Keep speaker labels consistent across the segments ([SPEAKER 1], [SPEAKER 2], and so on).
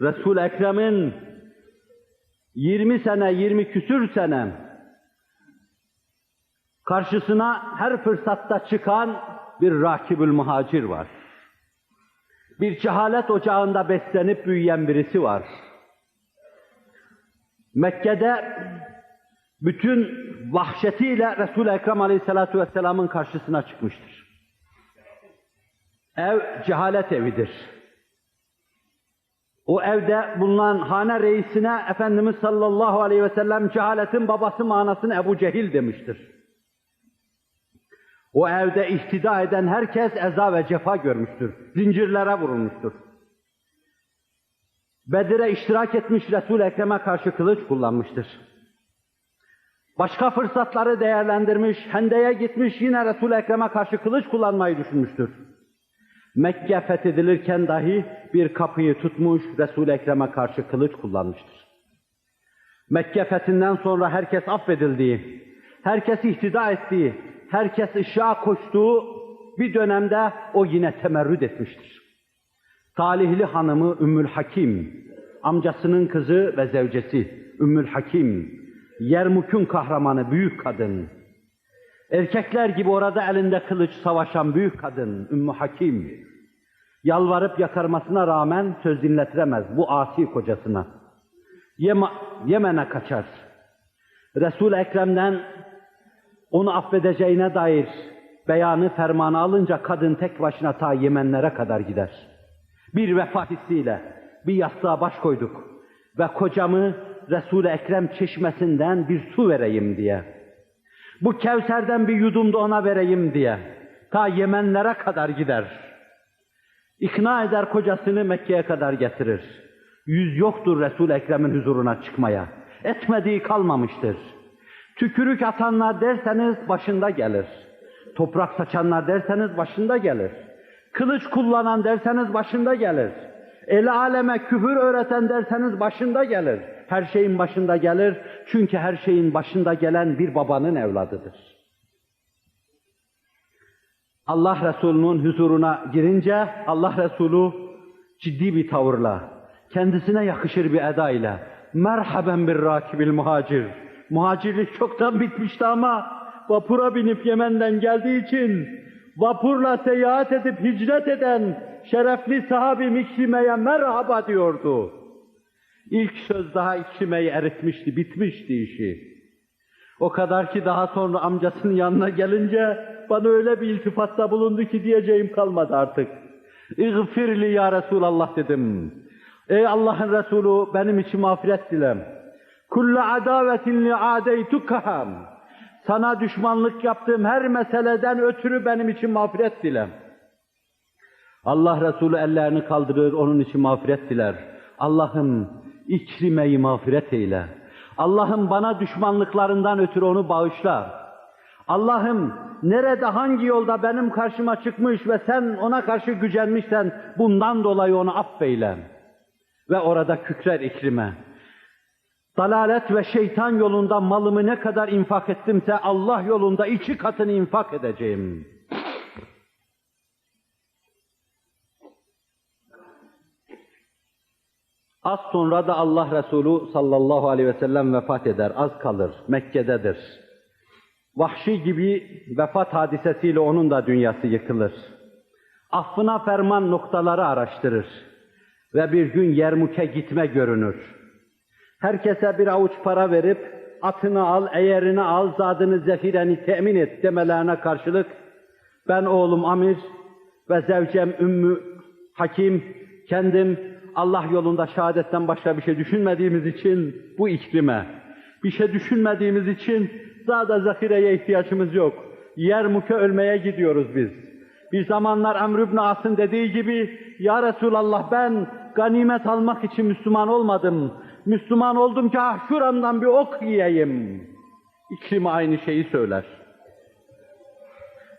[SPEAKER 1] Resul-i Ekrem'in 20 sene, 20 küsür sene karşısına her fırsatta çıkan bir rakibül muhacir var. Bir cehalet ocağında beslenip büyüyen birisi var. Mekke'de bütün vahşetiyle Resul-i Ekrem Aleyhisselatü Vesselam'ın karşısına çıkmıştır. Ev cehalet evidir. O evde bulunan hane reisine Efendimiz sallallahu aleyhi ve sellem cehaletin babası manasını Ebu Cehil demiştir. O evde ihtida eden herkes eza ve cefa görmüştür. Zincirlere vurulmuştur. Bedir'e iştirak etmiş Resul-i Ekrem'e karşı kılıç kullanmıştır. Başka fırsatları değerlendirmiş, Hende'ye gitmiş yine Resul-i Ekrem'e karşı kılıç kullanmayı düşünmüştür. Mekke fethedilirken dahi bir kapıyı tutmuş, Resul-i Ekrem'e karşı kılıç kullanmıştır. Mekke fethinden sonra herkes affedildiği, herkes ihtida ettiği, herkes ışığa koştuğu bir dönemde o yine temerrüt etmiştir. Talihli hanımı Ümmül Hakim, amcasının kızı ve zevcesi Ümmül Hakim, Yermuk'un kahramanı büyük kadın, erkekler gibi orada elinde kılıç savaşan büyük kadın Ümmü Hakim, yalvarıp yakarmasına rağmen söz dinletiremez bu asi kocasına. Yema, Yemen'e kaçar. Resul-i Ekrem'den onu affedeceğine dair beyanı fermanı alınca kadın tek başına ta Yemenlere kadar gider. Bir vefa hissiyle bir yastığa baş koyduk ve kocamı Resul-i Ekrem çeşmesinden bir su vereyim diye. Bu Kevser'den bir yudum da ona vereyim diye. Ta Yemenlere kadar gider. İkna eder kocasını Mekke'ye kadar getirir. Yüz yoktur Resul-i Ekrem'in huzuruna çıkmaya. Etmediği kalmamıştır. Tükürük atanlar derseniz başında gelir. Toprak saçanlar derseniz başında gelir. Kılıç kullanan derseniz başında gelir. El aleme küfür öğreten derseniz başında gelir. Her şeyin başında gelir. Çünkü her şeyin başında gelen bir babanın evladıdır. Allah Resulü'nün huzuruna girince Allah Resulü ciddi bir tavırla, kendisine yakışır bir eda ile merhaben bir rakibil muhacir. Muhacirlik çoktan bitmişti ama vapura binip Yemen'den geldiği için vapurla seyahat edip hicret eden şerefli sahabi Mikrime'ye merhaba diyordu. İlk söz daha İkrime'yi eritmişti, bitmişti işi. O kadar ki daha sonra amcasının yanına gelince bana öyle bir iltifatta bulundu ki diyeceğim kalmadı artık. İğfirli ya Resulallah dedim. Ey Allah'ın Resulü benim için mağfiret dilem. Kulle adavetin li adeytukaham. Sana düşmanlık yaptığım her meseleden ötürü benim için mağfiret dilem. Allah Resulü ellerini kaldırır, onun için mağfiret diler. Allah'ım İkrime'yi mağfiret eyle. Allah'ım bana düşmanlıklarından ötürü onu bağışla. Allah'ım nerede hangi yolda benim karşıma çıkmış ve sen ona karşı gücenmişsen bundan dolayı onu affeyle. Ve orada kükrer ikrime. Dalalet ve şeytan yolunda malımı ne kadar infak ettimse Allah yolunda iki katını infak edeceğim. Az sonra da Allah Resulü sallallahu aleyhi ve sellem vefat eder, az kalır, Mekke'dedir. Vahşi gibi vefat hadisesiyle onun da dünyası yıkılır. Affına ferman noktaları araştırır ve bir gün Yermuk'e gitme görünür. Herkese bir avuç para verip atını al, eğerini al, zadını, zefireni temin et demelerine karşılık ben oğlum Amir ve zevcem Ümmü Hakim, kendim Allah yolunda şehadetten başka bir şey düşünmediğimiz için bu ikrime, bir şey düşünmediğimiz için zada zahireye ihtiyacımız yok. Yermuk'e ölmeye gidiyoruz biz. Bir zamanlar Amr ibn As'ın dediği gibi, Ya Resulallah ben ganimet almak için Müslüman olmadım. Müslüman oldum ki ah şuramdan bir ok yiyeyim. İkrime aynı şeyi söyler.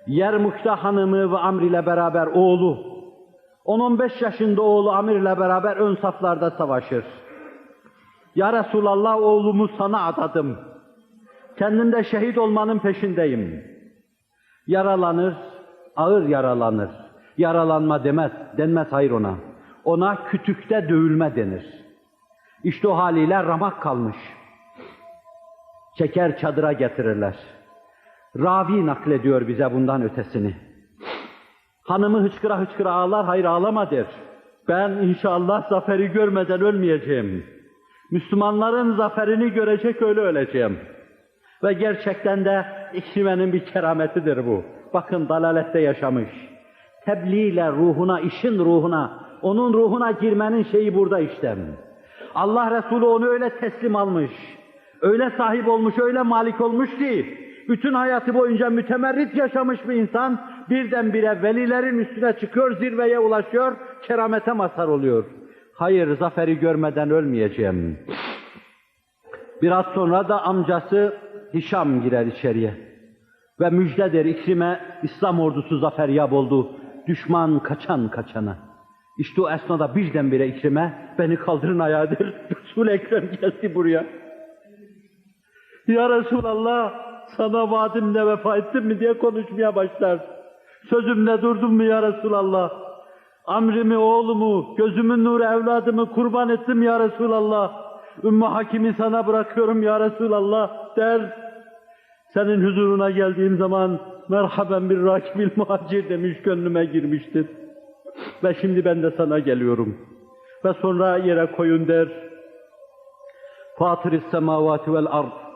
[SPEAKER 1] Yermuk'ta hanımı ve Amr ile beraber oğlu, 10-15 yaşında oğlu Amir ile beraber ön saflarda savaşır. Ya Resulallah oğlumu sana adadım. Kendim de şehit olmanın peşindeyim. Yaralanır, ağır yaralanır. Yaralanma demez, denmez hayır ona. Ona kütükte dövülme denir. İşte o haliyle ramak kalmış. Çeker çadıra getirirler. Ravi naklediyor bize bundan ötesini. Hanımı hıçkıra hıçkıra ağlar, hayır ağlama der. Ben inşallah zaferi görmeden ölmeyeceğim. Müslümanların zaferini görecek öyle öleceğim. Ve gerçekten de İkrime'nin bir kerametidir bu. Bakın dalalette yaşamış. Tebliğle ruhuna, işin ruhuna, onun ruhuna girmenin şeyi burada işte. Allah Resulü onu öyle teslim almış, öyle sahip olmuş, öyle malik olmuş ki, bütün hayatı boyunca mütemerrit yaşamış bir insan, birdenbire velilerin üstüne çıkıyor, zirveye ulaşıyor, keramete mazhar oluyor. Hayır, zaferi görmeden ölmeyeceğim. Biraz sonra da amcası Hişam girer içeriye. Ve müjdedir İkrime, İslam ordusu zaferyab oldu. Düşman kaçan kaçana. İşte o esnada birdenbire İkrime, beni kaldırın ayağa der. Resul-i Ekrem geldi buraya. Ya Resulallah, sana vaadimle vefa ettim mi diye konuşmaya başlar. Sözümle durdum mu ya Resulallah? Amrimi, oğlumu, gözümün nuru evladımı kurban ettim ya Resulallah. Ümmü Hakim'i sana bırakıyorum ya Resulallah der. Senin huzuruna geldiğim zaman merhaben bir rakibil muhacir demiş gönlüme girmiştir. Ve şimdi ben de sana geliyorum. Ve sonra yere koyun der. Fatır-ı semavati vel ard.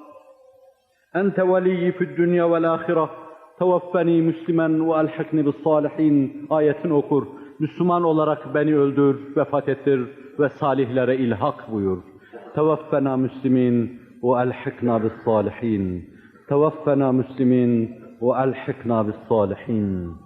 [SPEAKER 1] Veliyyi fid dünya vel ahire. Tevaffeni Müslümen ve elhikni bis salihin ayetini okur. Müslüman olarak beni öldür, vefat ettir ve salihlere ilhak buyur. Tevaffena Müslümin ve elhikna bis salihin. Tevaffena Müslümin ve elhikna bis salihin.